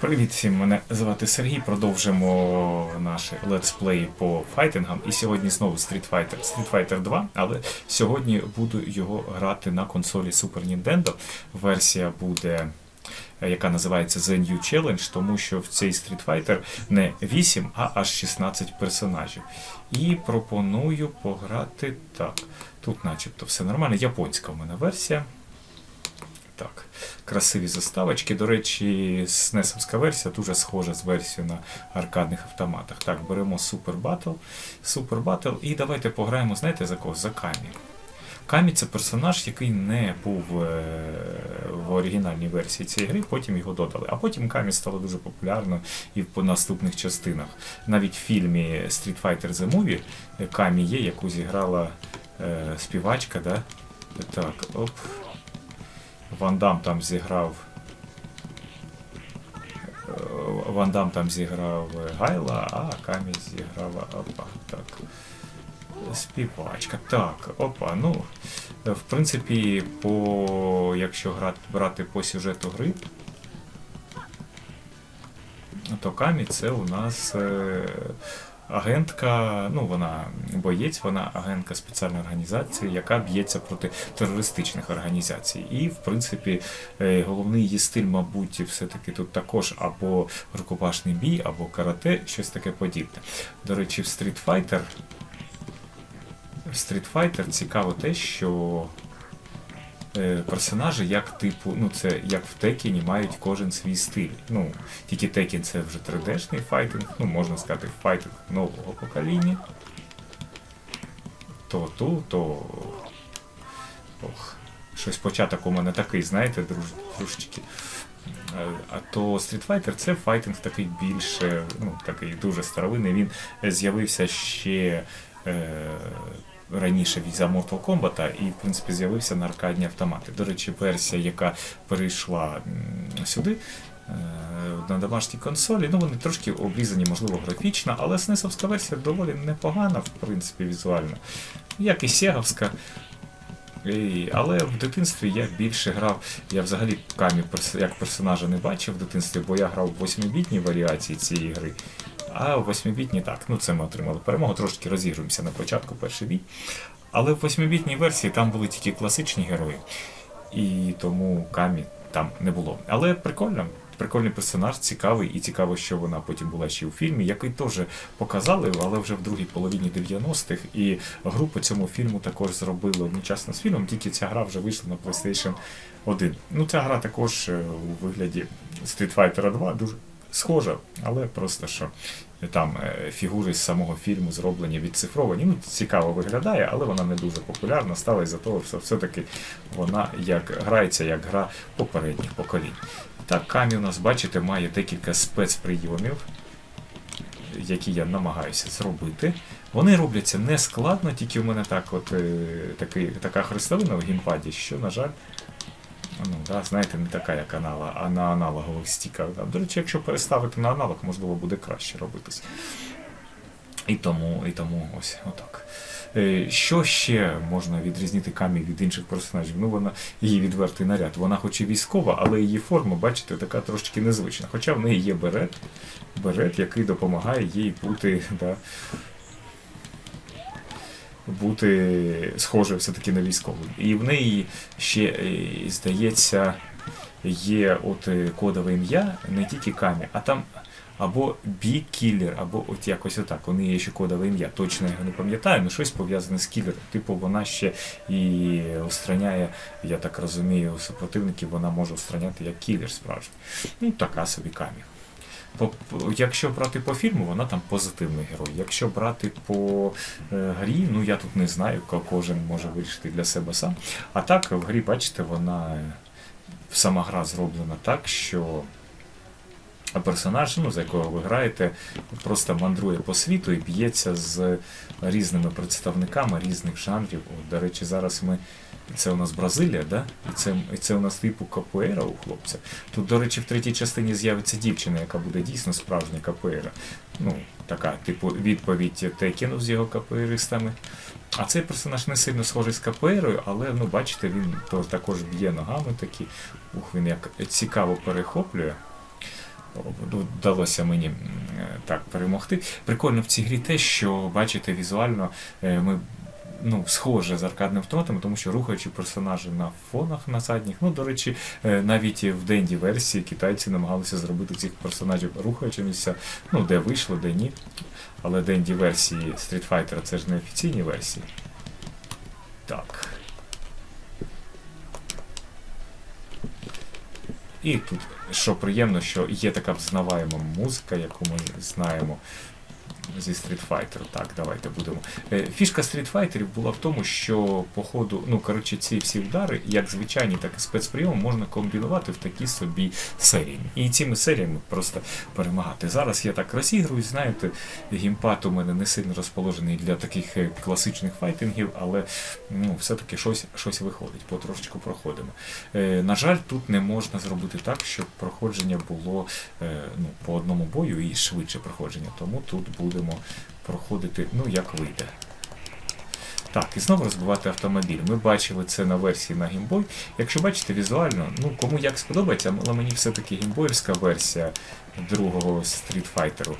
Привіт всім, мене звати Сергій. Продовжимо наші летсплеї по файтингам. І сьогодні знову Street Fighter. Street Fighter 2, але сьогодні буду його грати на консолі Super Nintendo. Версія буде. е, Яка називається The New Challenge, тому що в цей Street Fighter не 8, а аж 16 персонажів. І пропоную пограти так. Тут, начебто, все нормально. Японська в мене версія. Так, красиві заставочки. До речі, SNES версія дуже схожа з версією на аркадних автоматах. Так, беремо Super Battle. Super Battle і давайте пограємо, знаєте, за кого? За Камі. Камі це персонаж, який не був е, в оригінальній версії цієї гри, потім його додали. А потім Камі стало дуже популярно і по наступних частинах. Навіть в фільмі Street Fighter The Movie Камі є, яку зіграла е, співачка, да? Так, оп. Ван Дам там зіграв. е, Ван Дам там зіграв е, Гайла, а Камі зіграла. Опа, так. Співачка. Так, опа, ну. е, В принципі, по, якщо брати по сюжету гри, то Камі це у нас е, агентка, ну вона боєць, вона агентка спеціальної організації, яка б'ється проти терористичних організацій. І, в принципі, е, головний її стиль, мабуть, все-таки тут також або рукопашний бій, або карате, щось таке подібне. До речі, в Street Fighter. В Street Fighter цікаво те, що персонажі, як типу, ну це як в Текіні, мають кожен свій стиль. Ну, тільки Текін це вже 3D-шний файтинг, ну можна сказати, файтинг нового покоління. То ту, то. Ох, щось початок у мене такий, знаєте, друж, дружчики. Е, А то Street Fighter це файтинг такий більше, ну, такий дуже старовинний. Він з'явився ще. Е, раніше за Mortal Kombat і, в принципі, з'явився на аркадні автомати. До речі, версія, яка перейшла сюди. е, На домашній консолі, ну вони трошки обрізані, можливо, графічно, але SNES версія доволі непогана, в принципі, візуально. Як і Сеговська. І, але в дитинстві я більше грав. Я взагалі камі як персонажа не бачив в дитинстві, бо я грав в 8-бітній варіації цієї гри. А в 8-бітній так. Ну це ми отримали перемогу, трошки розігруємося на початку перший бій. Але в 8-бітній версії там були тільки класичні герої, і тому камі там не було. Але прикольно. Прикольний персонаж, цікавий, і цікаво, що вона потім була ще у фільмі, який теж показали, але вже в другій половині 90-х. І гру по цьому фільму також зробили одночасно з фільмом, тільки ця гра вже вийшла на PlayStation 1. Ну, ця гра також е, у вигляді Street Fighter 2 дуже схожа, але просто що там е, фігури з самого фільму зроблені відцифровані. Ну, цікаво виглядає, але вона не дуже популярна стала із-за того, що все-таки вона як грається як гра попередніх поколінь. Так, камі у нас, бачите, має декілька спецприйомів, які я намагаюся зробити. Вони робляться не складно, тільки в мене так от, е, такий, така хрестовина в геймпаді, що, на жаль, ну, да, знаєте, не така, як анала, а на аналогових стіках. Да. До речі, якщо переставити на аналог, можливо, буде краще робитись. І тому, і тому ось отак. Е, Що ще можна відрізнити камі від інших персонажів? Ну, вона її відвертий наряд. Вона хоч і військова, але її форма, бачите, така трошки незвична. Хоча в неї є берет, берет, який допомагає їй бути, да, бути схожою все-таки на військову. І в неї ще, е, здається, є от е, кодове ім'я не тільки камі, а там або бі-кілер, або от якось отак. У неї є ще кодове ім'я. Точно я не пам'ятаю, але щось пов'язане з кілером. Типу, вона ще і устраняє, я так розумію, супротивників вона може устраняти як кілер справжній. Ну, така собі камі. Якщо брати по фільму, вона там позитивний герой. Якщо брати по е, грі, ну я тут не знаю, кожен може вирішити для себе сам. А так, в грі, бачите, вона е, сама гра зроблена так, що персонаж, ну, за якого ви граєте, просто мандрує по світу і б'ється з різними представниками різних жанрів. О, до речі, зараз ми. Це у нас Бразилія, да? І це, і це у нас типу капуера у хлопця. Тут, до речі, в третій частині з'явиться дівчина, яка буде дійсно справжня капуера. Ну, така, типу, відповідь Текіну з його капуеристами. А цей персонаж не сильно схожий з капуерою, але ну, бачите, він також б'є ногами такі. Ух, він як цікаво перехоплює. Вдалося мені так перемогти. Прикольно в цій грі те, що бачите візуально е, ми. Ну, схоже з аркадним автоматом, тому що рухаючи персонажі на фонах на задніх. Ну, до речі, е, навіть в денді версії китайці намагалися зробити цих персонажів рухаючимися, ну, де вийшло, де ні. Але денді версії Street Fighter це ж не офіційні версії. Так. І тут, що приємно, що є така взнаваєма музика, яку ми знаємо зі Street Fighter. Так, давайте будемо. Е, Фішка Street Fighter була в тому, що по ходу, ну коротше, ці всі удари, як звичайні, так і спецприйом, можна комбінувати в такі собі серії. І цими серіями просто перемагати. Зараз я так розігруюсь, знаєте, геймпад у мене не сильно розположений для таких е, класичних файтингів, але ну, все-таки щось, щось виходить, потрошечку проходимо. Е, на жаль, тут не можна зробити так, щоб проходження було ну, по одному бою і швидше проходження. Тому тут будемо проходити, ну, як вийде. Так, і знову розбивати автомобіль. Ми бачили це на версії на Boy. Якщо бачите візуально, ну кому як сподобається, але мені все-таки геймбойська версія другого Street Fighter,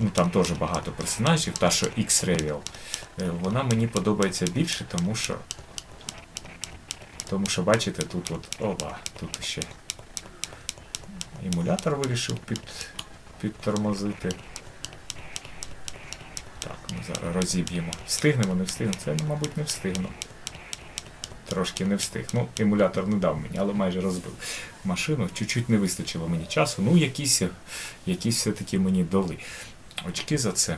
ну там теж багато персонажів, та що X-Reveal, е, вона мені подобається більше, тому що. Тому що, бачите, тут от. Ова, тут ще емулятор вирішив під, підтормозити. Зараз розіб'ємо. Встигнемо, не встигнемо. Це, ну, мабуть, не встигну. Трошки не встиг. Ну, емулятор не дав мені, але майже розбив машину. Чуть-чуть не вистачило мені часу. Ну, якісь, якісь все-таки мені дали. Очки за це.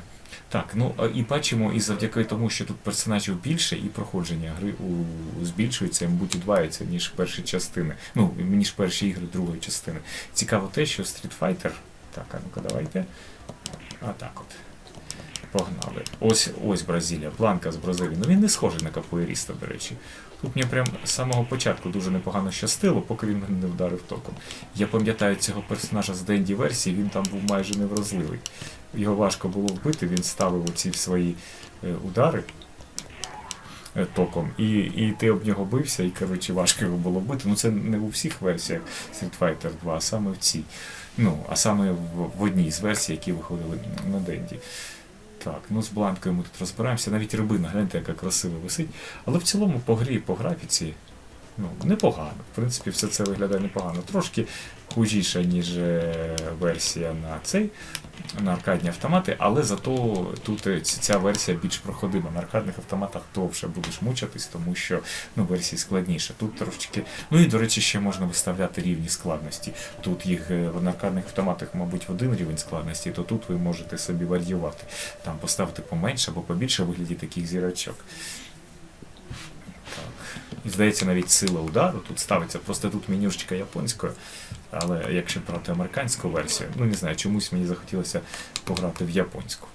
Так, ну і бачимо, і завдяки тому, що тут персонажів більше, і проходження гри у, збільшується, мабуть, удвається, ніж перші частини. Ну, ніж перші ігри другої частини. Цікаво те, що Street Fighter. Так, а ну-ка, давайте. А так от. Погнали. Ось ось Бразилія, Бланка з Бразилії. Ну він не схожий на капоїріста, до речі. Тут мені прям з самого початку дуже непогано щастило, поки він мене не вдарив током. Я пам'ятаю цього персонажа з Денді версії, він там був майже невразливий. Його важко було вбити, він ставив оці свої е, удари е, током, і, і ти об нього бився, і коротше важко його було вбити. Ну це не у всіх версіях Street Fighter 2, а саме в цій. Ну, а саме в, в одній з версій, які виходили на Денді. Так, ну з бланкою ми тут розбираємося. Навіть рибина, гляньте, яка красиво висить. Але в цілому по грі по графіці ну, непогано. В принципі, все це виглядає непогано. Трошки хужіша, ніж е, версія на цей, на аркадні автомати, але зато тут е, ця версія більш проходима. На аркадних автоматах довше будеш мучитись, тому що ну, версії складніше. Тут трошечки. Ну і, до речі, ще можна виставляти рівні складності. Тут їх е, на аркадних автоматах, мабуть, в один рівень складності, то тут ви можете собі варіювати. Там поставити поменше або побільше вигляді таких зірочок. І здається, навіть сила удару тут ставиться, просто тут менюшечка японською. Але якщо брати американську версію, ну не знаю, чомусь мені захотілося пограти в японську.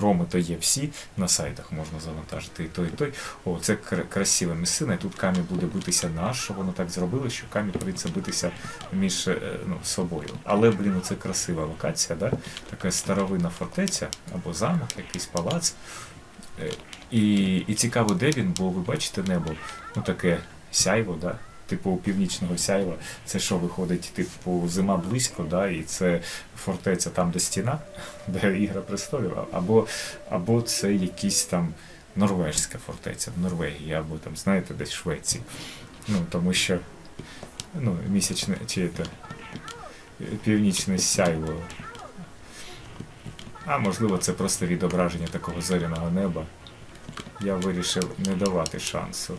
Роми то є всі, на сайтах можна завантажити і той, і той. О, це кр- красива місцина, і тут камі буде битися наш, воно так зробили, що камі прийдеться битися між е, ну, собою. Але, блін, це красива локація, да? така старовинна фортеця або замок, якийсь палац. Е, І, і цікаво, де він, бо ви бачите небо, ну таке сяйво, да? типу північного сяйва. Це що виходить, типу, зима близько, да? і це фортеця там, де стіна, де ігра престолів, або, або це якісь там норвежська фортеця в Норвегії, або там, знаєте, десь в Швеції. Ну, тому що ну, місячне чи це, північне сяйво. А можливо, це просто відображення такого зоряного неба. Я вирішив не давати шансу.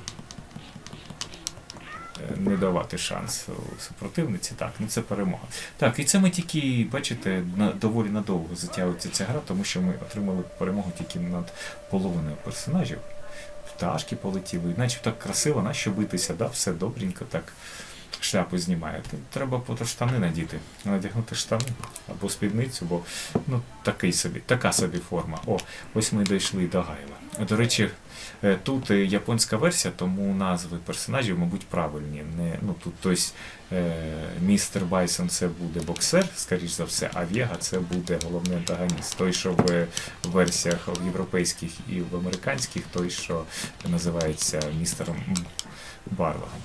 Е, Не давати шансу супротивниці. Так, ну це перемога. Так, і це ми тільки, бачите, на, доволі надовго затягується ця гра, тому що ми отримали перемогу тільки над половиною персонажів. Пташки полетіли, наче так красиво, нащо битися, да, все добренько так. Шляпу знімає. Треба штани надіти. Надягнути штани або спідницю, бо ну такий собі, така собі форма. О, ось ми дійшли до Гайла. До речі, е, тут е, японська версія, тому назви персонажів, мабуть, правильні. Не, ну, тут тобто, е, містер Байсон це буде боксер, скоріш за все, а Вєга це буде головний антагоніст. Той, що в версіях в європейських і в американських, той, що називається містером Барлогом.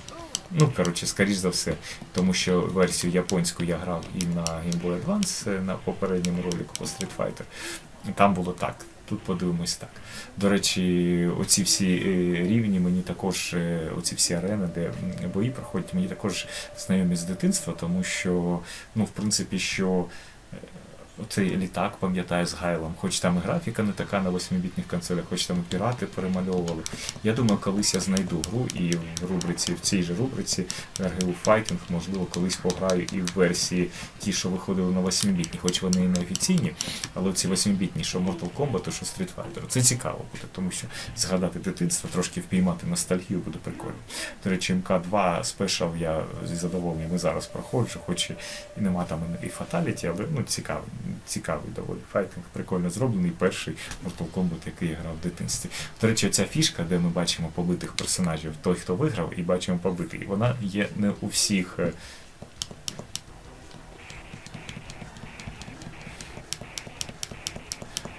Ну, коротше, скоріш за все, тому що версію японську я грав і на Game Boy Advance е, на попередньому ролику по Street Fighter. Там було так. Тут подивимось так. До речі, оці всі е, рівні мені також, е, оці всі арени, де бої проходять, мені також знайомі з дитинства, тому що, ну, в принципі, що оцей літак, пам'ятаю, з Гайлом, хоч там і графіка не така на 8-бітних консолях, хоч там і пірати перемальовували. Я думаю, колись я знайду гру і в рубриці, в цій же рубриці RGU Fighting, можливо, колись пограю і в версії ті, що виходили на 8-бітні, хоч вони і не офіційні, але ці 8-бітні, що Mortal Kombat, що Street Fighter. Це цікаво буде, тому що згадати дитинство, трошки впіймати ностальгію буде прикольно. До речі, МК2 спешал я зі задоволенням і зараз проходжу, хоч і нема там і фаталіті, але ну, цікавий, цікавий доволі файтинг, прикольно зроблений. Перший Mortal Kombat, який я грав в дитинстві. До речі, ця фішка, де ми бачимо побитих персонажів, той, хто виграв, і бачимо побитий, вона є не у всіх. е,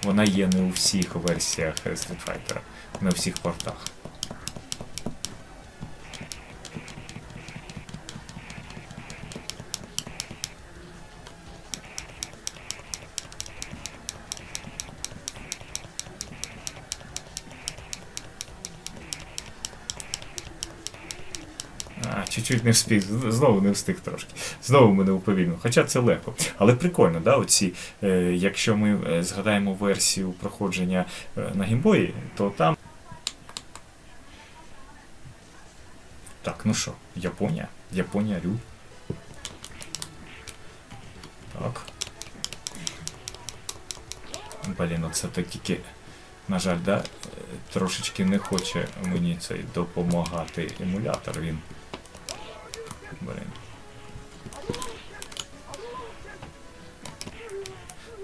Вона є не у всіх версіях е, Street Fighter, не у всіх портах. Чуть-чуть не встиг, знову не встиг трошки. Знову мене уповільнив. Хоча це легко. Але прикольно, да, оці, е, якщо ми е, згадаємо версію проходження е, на геймбої, то там. Так, ну що, Японія. Японія Рю. Так. Блін, оце так тільки, на жаль, да, трошечки не хоче мені цей допомагати емулятор. Він. Блін.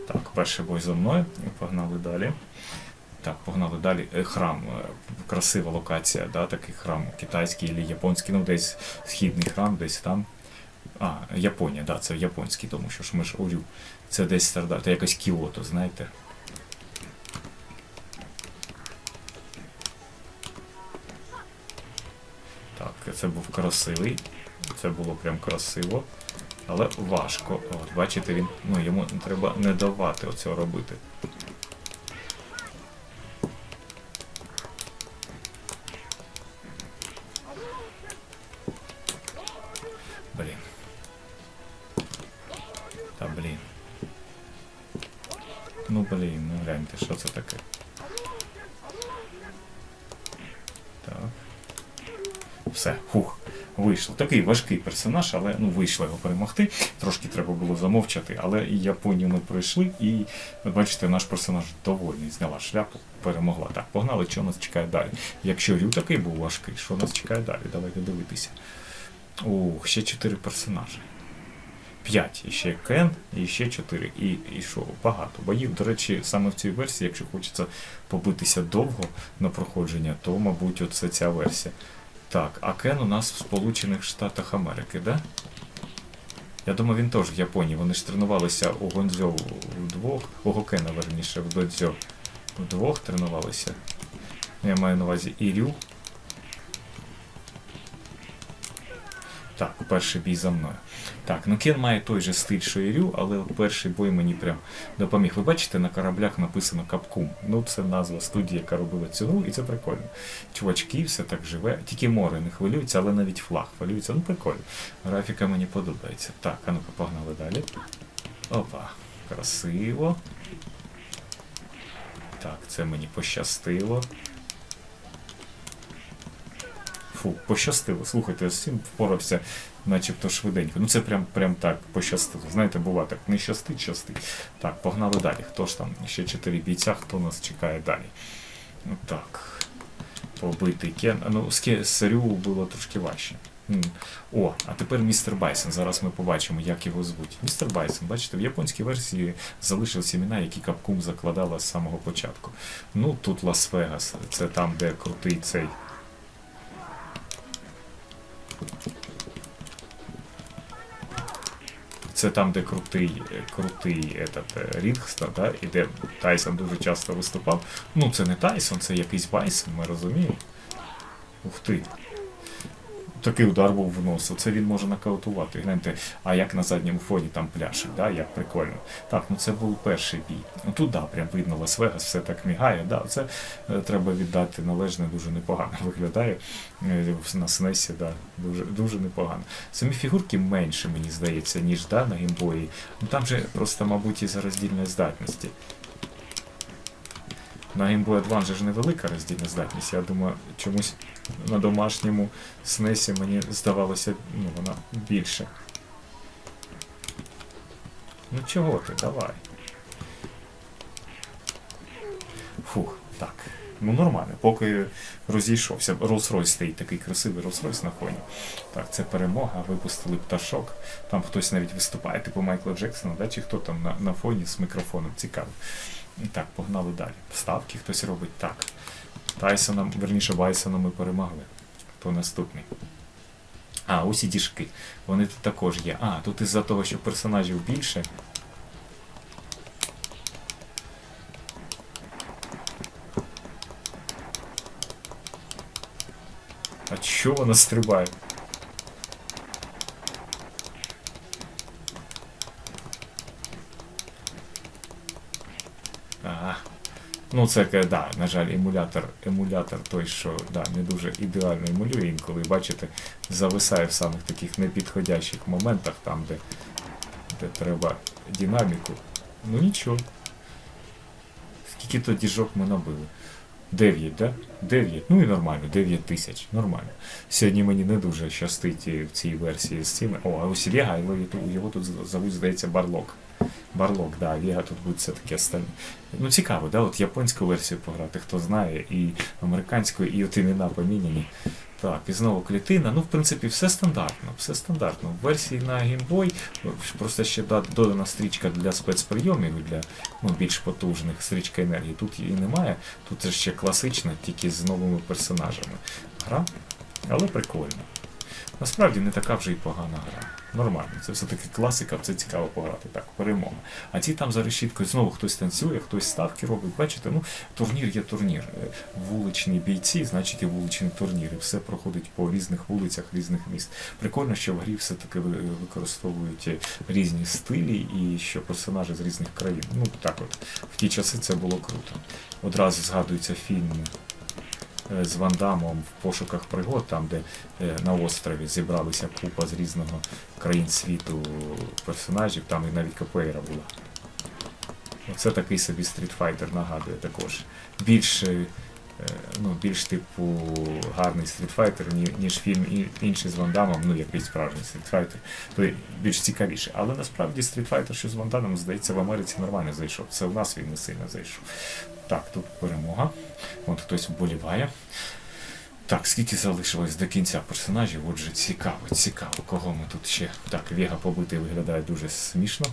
Так, перший бой за мною. Погнали далі. Так, погнали далі. Е, Храм. е, Красива локація, да, такий храм китайський або японський, ну десь східний храм, десь там. А, Японія, да, це японський, тому що ж ми ж урю. Це десь старда, це якось Кіото, знаєте. Так, це був красивий. Це було прям красиво. Але важко. От, бачите, він. Ну, йому треба не давати оцього робити. Блін. Та блін. Ну блін, ну гляньте, що це таке. Так. Все, хух, вийшло. Такий важкий персонаж, але ну вийшло його перемогти. Трошки треба було замовчати, але Японію ми пройшли, і бачите, наш персонаж довольний, зняла шляпу, перемогла. Так, погнали, що нас чекає далі. Якщо Рю такий був важкий, що нас чекає далі? Давайте дивитися. Ух, ще чотири персонажі. П'ять. І ще Кен, і ще чотири. І, і що, багато боїв. До речі, саме в цій версії, якщо хочеться побитися довго на проходження, то, мабуть, оце ця версія. Так, а Кен у нас в Сполучених Штатах Америки, да? Я думаю, він теж в Японії. Вони ж тренувалися у Гонзьо вдвох, у Гокена, верніше, в Додзьо вдвох тренувалися. Я маю на увазі і Так, перший бій за мною. Так, ну Кен має той же стиль, що і Рю, але перший бой мені прям допоміг. Ви бачите, на кораблях написано Капкум. Ну, це назва студії, яка робила цю гру, і це прикольно. Чувачки, все так живе. Тільки море не хвилюється, але навіть флаг хвилюється. Ну, прикольно. Графіка мені подобається. Так, а ну-ка, погнали далі. Опа, красиво. Так, це мені пощастило. Фу, пощастило. Слухайте, я з цим впорався начебто швиденько. Ну це прям прям так пощастило. Знаєте, бува так, не щастить, щастить. Так, погнали далі. Хто ж там? Ще чотири бійця, хто нас чекає далі? Ну так. Побитий Кен. Ну, з, Ке- з Рю було трошки важче. О, а тепер містер Байсон. Зараз ми побачимо, як його звуть. Містер Байсон, бачите, в японській версії залишились імена, які Капкум закладала з самого початку. Ну, тут Лас-Вегас, це там, де крутий цей. Це там, де крутий, крутий этот, е, Рінгстон, да, і де Тайсон дуже часто виступав. Ну, це не Тайсон, це якийсь Байсон, ми розуміємо. Ух ти. Такий удар був в нос. Це він може нокаутувати. Гляньте, а як на задньому фоні там пляшить, да? як прикольно. Так, ну це був перший бій. Ну тут да, прям видно Лас-Вегас, все так мігає. Да, це е, треба віддати належне, дуже непогано виглядає е, на снесі, да, дуже, дуже непогано. Самі фігурки менше, мені здається, ніж да, на геймбої. Ну там же просто, мабуть, із-за роздільної здатності. На Game Boy Advance же ж невелика роздільна здатність. Я думаю, чомусь на домашньому SNES мені здавалося, ну, вона більше. Ну чого ти, давай. Фух, так. Ну нормально, поки розійшовся. Rolls-Royce стоїть такий красивий Rolls-Royce на фоні. Так, це перемога, випустили пташок. Там хтось навіть виступає, типу Майкла Джексона, да? чи хто там на, на фоні з мікрофоном цікаво. Так, погнали далі. Ставки хтось робить так. Тайсоном, верніше Байсона ми перемогли. Хто наступний? А, ось і діжки. Вони тут також є. А, тут із-за того, що персонажів більше. А чого вона стрибає? Ну, це да, на жаль, емулятор, емулятор той, що да, не дуже ідеально емулює інколи, бачите, зависає в самих таких непідходящих моментах, там, де, де треба динаміку. Ну нічого. Скільки то діжок ми набили? 9, да? 9. Ну і нормально, 9 тисяч. Нормально. Сьогодні мені не дуже щастить в цій версії з цими. О, а ось його, його тут зовуть, здається, Барлок. Барлок, да, Вега тут буде все-таки остальне. Ну цікаво, да, от японську версію пограти, хто знає, і американську, і от імена поміняні. Так, і знову клітина. Ну, в принципі, все стандартно, все стандартно. В версії на Boy просто ще додана стрічка для спецприйомів, для ну, більш потужних стрічка енергії. Тут її немає. Тут ще класична, тільки з новими персонажами. Гра, але прикольно. Насправді не така вже й погана гра. Нормально, це все-таки класика, це цікаво пограти. Так, перемога. А ті там за решіткою знову хтось танцює, хтось ставки робить. Бачите, ну турнір є турнір. Е, Вуличні бійці, значить і вуличні турніри. Все проходить по різних вулицях, різних міст. Прикольно, що в грі все-таки використовують е, різні стилі і що персонажі з різних країн. Ну так от, в ті часи це було круто. Одразу згадується фільм е, з Вандамом в пошуках пригод, там, де е, на острові зібралися купа з різного країн світу персонажів, там і навіть Капейра була. Оце такий собі Fighter нагадує також. Більш, е, ну, більш типу гарний ні- ніж фільм інший з Ван Дамом, ну який справжній Fighter, то більш цікавіше. Але насправді Fighter, що з Ван Дамом, здається, в Америці нормально зайшов. Це в нас він не сильно зайшов. Так, тут перемога. От хтось вболіває. Так, скільки залишилось до кінця персонажів? Отже, цікаво, цікаво, кого ми тут ще. Так, Вега побитий виглядає дуже смішно.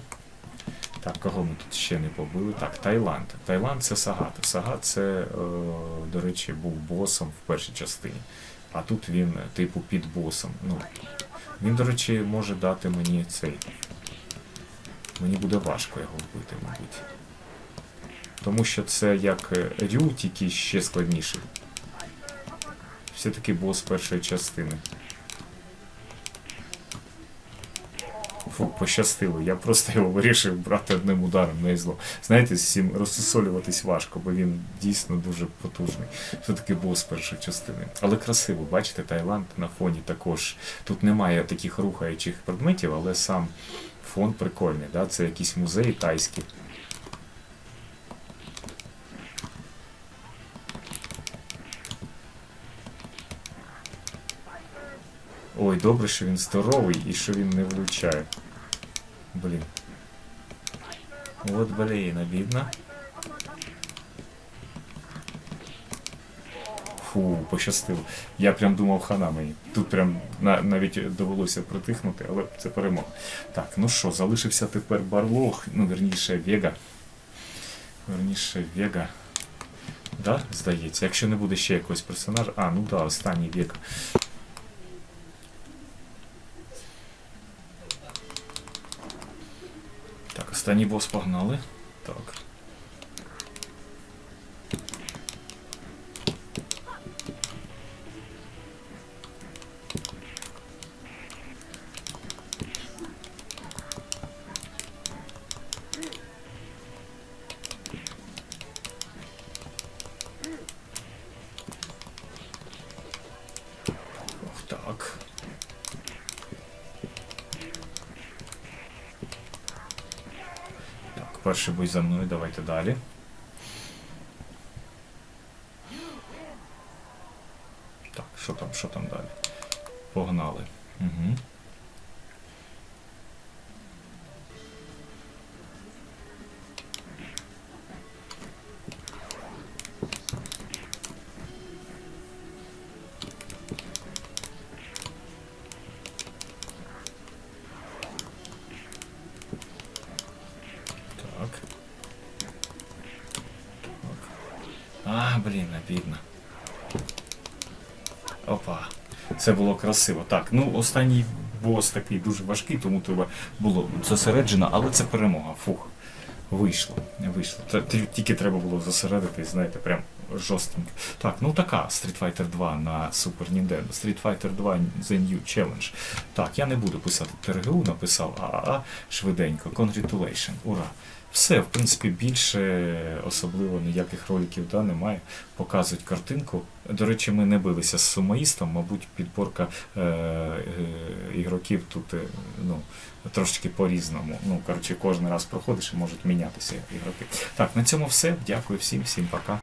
Так, кого ми тут ще не побили? Так, Таїланд. Таїланд це Сагат. Сагат це, е, до речі, був босом в першій частині. А тут він, типу, під босом. Ну, він, до речі, може дати мені цей. Мені буде важко його вбити, мабуть. Тому що це як е, Рю, тільки ще складніший. Все-таки бос першої частини. Фу, пощастило. Я просто його вирішив брати одним ударом на зло. Знаєте, з цим розсусолюватись важко, бо він дійсно дуже потужний. Все-таки бос першої частини. Але красиво, бачите, Таїланд на фоні також. Тут немає таких рухаючих предметів, але сам фон прикольний. Да? Це якийсь музей тайський. Ой, добре, що він здоровий і що він не влучає. Блін. От блін, обідно. Фу, пощастило. Я прям думав хана мені. Тут прям на, навіть довелося притихнути, але це перемога. Так, ну що, залишився тепер Барлог, ну верніше Вега. Верніше Вега. Да, здається. Якщо не буде ще якогось персонажа. А, ну да, останній Вега. Так, останній бос погнали. Перший бой за мною, давайте далі. Так, що там, що там далі? Погнали. Угу. Це було красиво. Так, ну останній бос такий дуже важкий, тому треба було зосереджено, але це перемога. Фух. Вийшло. Вийшло. Тільки треба було зосередитись, знаєте, прям жорстенько. Так, ну така Street Fighter 2 на Super Nintendo. Street Fighter 2 The New Challenge. Так, я не буду писати ТРГУ, написав ААА швиденько. Congratulations. Ура! Все, в принципі, більше особливо ніяких роликів да, немає. Показують картинку. До речі, ми не билися з сумоїстом, мабуть, підборка е, е, ігроків тут е, ну, трошечки по-різному. Ну, коротше, кожен раз проходиш і можуть мінятися ігроки. Так, на цьому все. Дякую всім, всім пока.